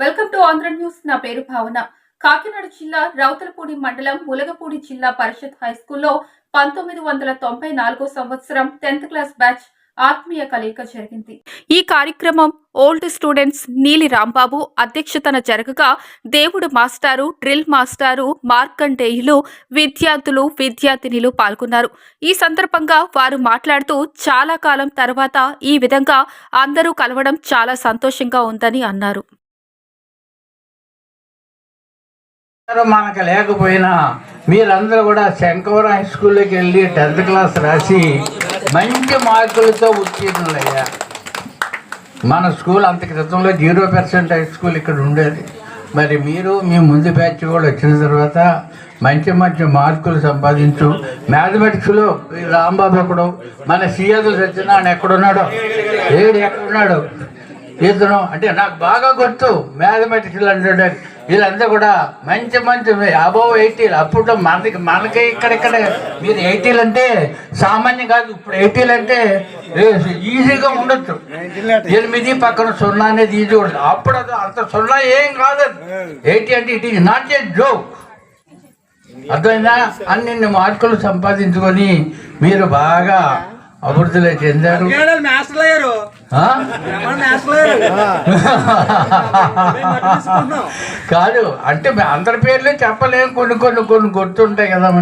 Welcome to Andhra news. నా పేరు భావన. కాకినాడ జిల్లా రౌతలపూడి మండలం ములగపూడి జిల్లా పరిషత్ హై స్కూల్లో పంతొమ్మిది వందల తొంభై నాలుగో సంవత్సరం టెన్త్ క్లాస్ బ్యాచ్ ఆత్మీయ కలయిక జరిగింది. ఈ కార్యక్రమం ఓల్డ్ స్టూడెంట్స్ నీలి రాంబాబు అధ్యక్షతన జరగగా దేవుడు మాస్టారు డ్రిల్ మాస్టారు మార్కండేయులు విద్యార్థులు విద్యార్థినిలు పాల్గొన్నారు. ఈ సందర్భంగా వారు మాట్లాడుతూ చాలా కాలం తర్వాత ఈ విధంగా అందరూ కలవడం చాలా సంతోషంగా ఉందని అన్నారు. మనకు లేకపోయినా మీరందరూ కూడా శంకవరం హై స్కూల్లోకి వెళ్ళి టెన్త్ క్లాస్ రాసి మంచి మార్కులతో ఉత్తీర్ణులయ్యారు మన స్కూల్ అంత క్రితంలో జీరో పర్సెంట్ హై స్కూల్ ఇక్కడ ఉండేది. మరి మీరు మీ ముందు బ్యాచ్ కూడా వచ్చిన తర్వాత మంచి మంచి మార్కులు సంపాదించు. మ్యాథమెటిక్స్లో రాంబాబు ఒకడు మన సిఎదులు సత్యనారాయణ ఎక్కడున్నాడో? ఏడు ఎక్కడున్నాడు? ఇతను అంటే నాకు బాగా గుర్తు మ్యాథమెటిక్స్ అంటే వీళ్ళంతా కూడా మంచి మంచి అబోవ్ ఎయిటీలు. అప్పుడు మనకి మనకి ఇక్కడిక్కడ మీరు ఎయిటీలు అంటే సామాన్యం కాదు. ఇప్పుడు ఎయిటీలు అంటే ఈజీగా ఉండొచ్చు. ఎనిమిది పక్కన సున్నా అనేది ఈజీ ఉండదు అప్పుడు అది అంత సున్నా ఏం కాదు ఎయిటీ అంటే it is not a joke. అర్థమైందా? అన్ని మార్కులు సంపాదించుకొని మీరు బాగా అభివృద్ధిలో చెందారు. కాదు అంటే అందరి పేర్లు చెప్పలేము కొన్ని కొన్ని కొన్ని గుర్తుంటాయి కదా